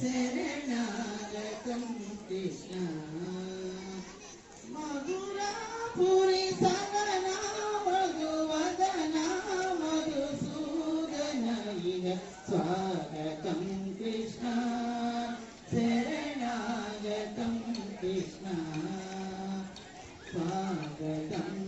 शरणसूदनय स्वागतं कृष्ण शरणागतं कृष्ण स्वागतं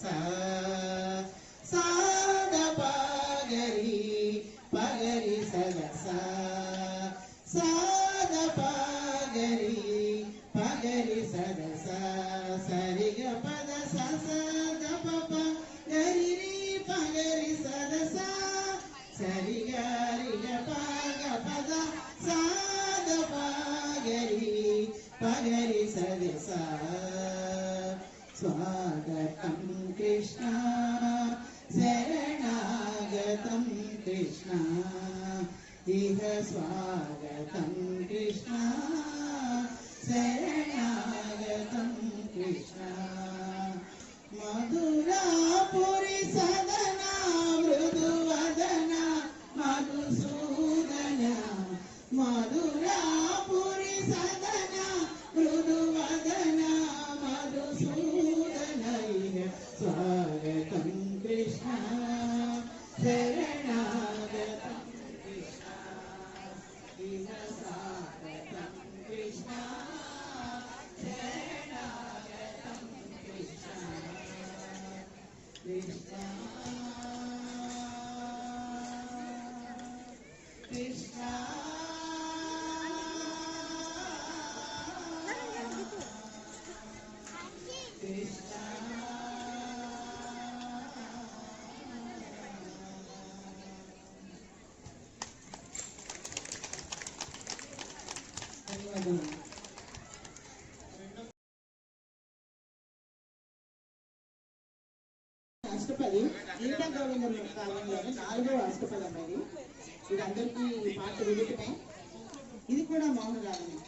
ಸರಸಾ అష్టపది ఇంకా గోవిందం కాలంలోని నాలుగో అష్టపదం ఇది ఇది అందరికీ ఈ పాట విదిటమే ఇది కూడా మౌన రాగమే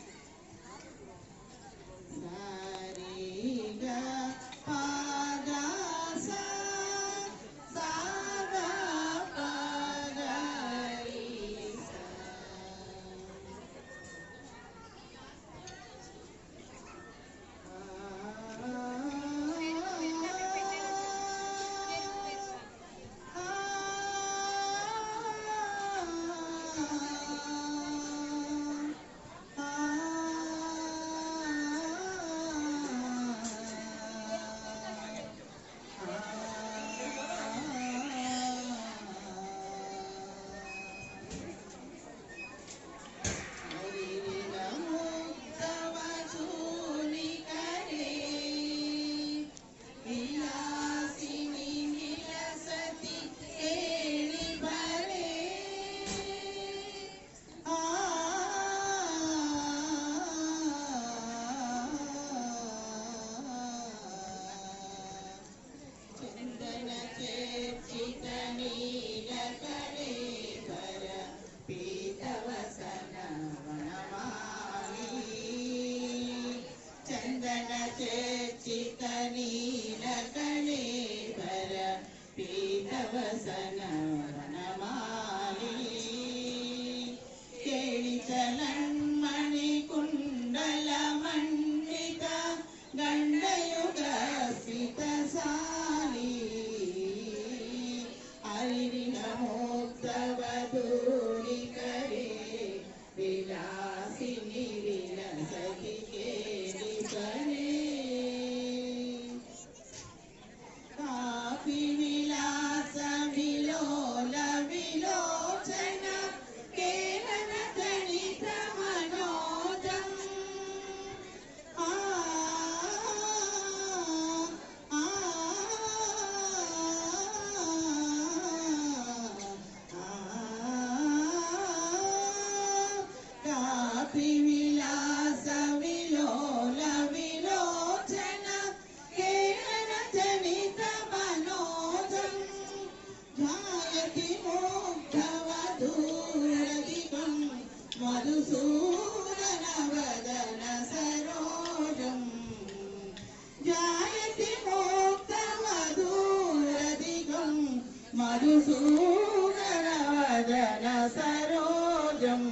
സരോജം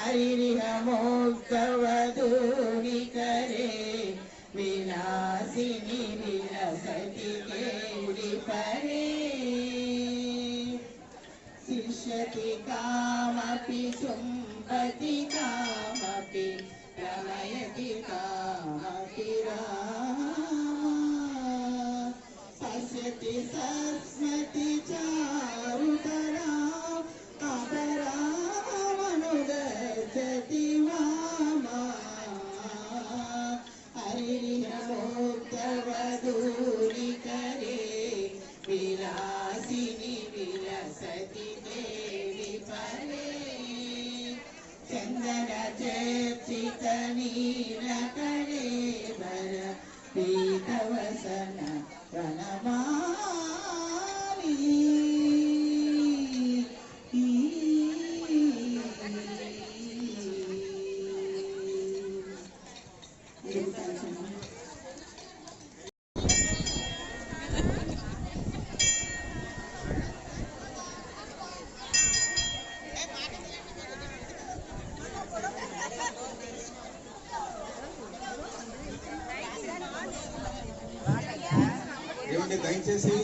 അരിരമോക്കവധൂരികരേ വിലാസിനി വിലസതി കേടി പരേ ശിഷ്യതി കാമപി ചുംബതി കാമപി പ്രളയതി കാമ Run run Pranama దయచేసి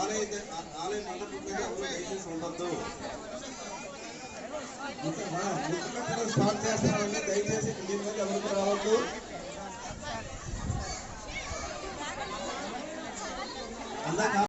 ఆలయ ఆలయ స్టార్ట్ చేస్తామంటే దయచేసి ఎవరికి రావద్దు